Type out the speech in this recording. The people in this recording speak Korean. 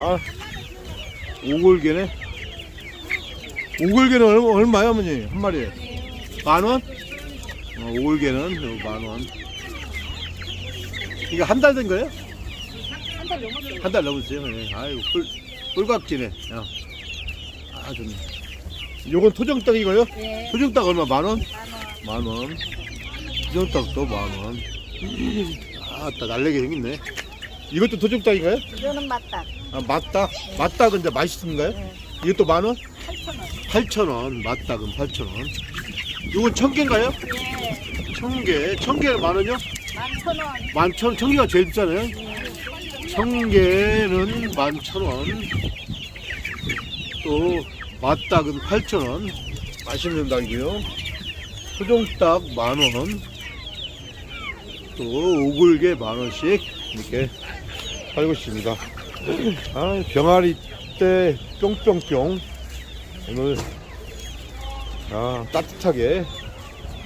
아, 오골개네. 오골개는 얼마, 얼마야, 어머니? 한 마리에? 만 원? 어, 오골개는 요만 원. 이거 한 달 된 거예요? 한 달 넘었어요. 한 달 넘었어요. 네. 아이고, 꿀, 꿀값지네. 야. 아, 좋네. 요건 토종닭이고요? 예. 토종닭 얼마? 만 원? 만 원. 만 원. 토종닭도 만 원. 아, 따 날래게 생겼네. 이것도 토종닭인가요? 이거는 맞다. 아, 맞다. 맞닭은 이제 맛있는가요? 예. 이것도 만 원? 8천 8,000원. 원. 맞닭은 8,000원. 이건 청개인가요? 예. 청개. 청개는 만 원이요? 만천 원. 만천, 청개가 제일 비싸네요. 청개는 만천 원. 또, 맞닭은 8,000원. 맛있는 닭이고요. 토종닭 만 원. 또, 오골개 만 원씩 이렇게 팔고 있습니다. 아, 병아리 때 뿅뿅뿅. 오늘, 아, 따뜻하게